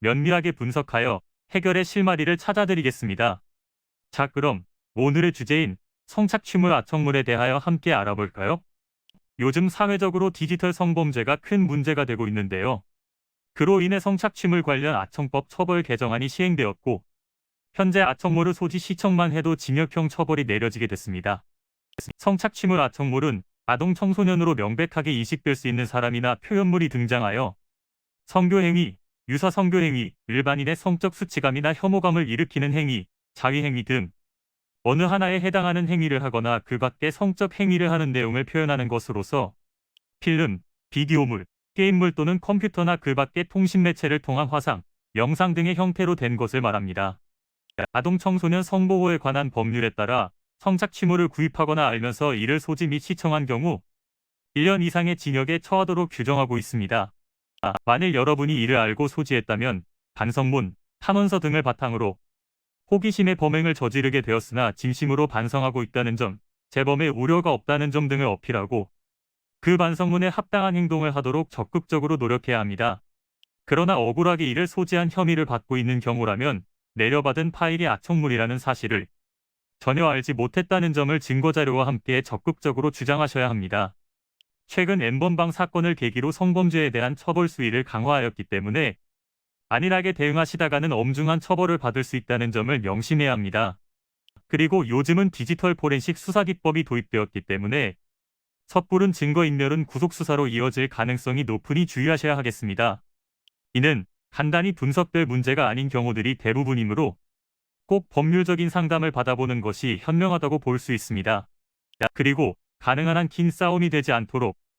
면밀하게 분석하여 해결의 실마리를 찾아드리겠습니다. 자, 그럼 오늘의 주제인 성착취물 아청물에 대하여 함께 알아볼까요? 요즘 사회적으로 디지털 성범죄가 큰 문제가 되고 있는데요. 그로 인해 성착취물 관련 아청법 처벌 개정안이 시행되었고, 현재 아청물을 소지 시청만 해도 징역형 처벌이 내려지게 됐습니다. 성착취물 아청물은 아동 청소년으로 명백하게 인식될 수 있는 사람이나 표현물이 등장하여 성교행위, 유사 성교 행위, 일반인의 성적 수치감이나 혐오감을 일으키는 행위, 자위 행위 등 어느 하나에 해당하는 행위를 하거나 그 밖에 성적 행위를 하는 내용을 표현하는 것으로서 필름, 비디오물, 게임물 또는 컴퓨터나 그 밖의 통신 매체를 통한 화상, 영상 등의 형태로 된 것을 말합니다. 아동 청소년 성보호에 관한 법률에 따라 성착 취물을 구입하거나 알면서 이를 소지 및 시청한 경우 1년 이상의 징역에 처하도록 규정하고 있습니다. 아, 만일 여러분이 이를 알고 소지했다면 반성문, 탄원서 등을 바탕으로 호기심의 범행을 저지르게 되었으나 진심으로 반성하고 있다는 점, 재범의 우려가 없다는 점 등을 어필하고 그 반성문에 합당한 행동을 하도록 적극적으로 노력해야 합니다. 그러나 억울하게 이를 소지한 혐의를 받고 있는 경우라면 내려받은 파일이 아청물이라는 사실을 전혀 알지 못했다는 점을 증거자료와 함께 적극적으로 주장하셔야 합니다. 최근 엠번방 사건을 계기로 성범죄에 대한 처벌 수위를 강화하였기 때문에 안일하게 대응하시다가는 엄중한 처벌을 받을 수 있다는 점을 명심해야 합니다. 그리고 요즘은 디지털 포렌식 수사 기법이 도입되었기 때문에 섣부른 증거인멸은 구속수사로 이어질 가능성이 높으니 주의하셔야 하겠습니다. 이는 간단히 분석될 문제가 아닌 경우들이 대부분이므로 꼭 법률적인 상담을 받아보는 것이 현명하다고 볼 수 있습니다. 그리고 가능한 한 긴 싸움이 되지 않도록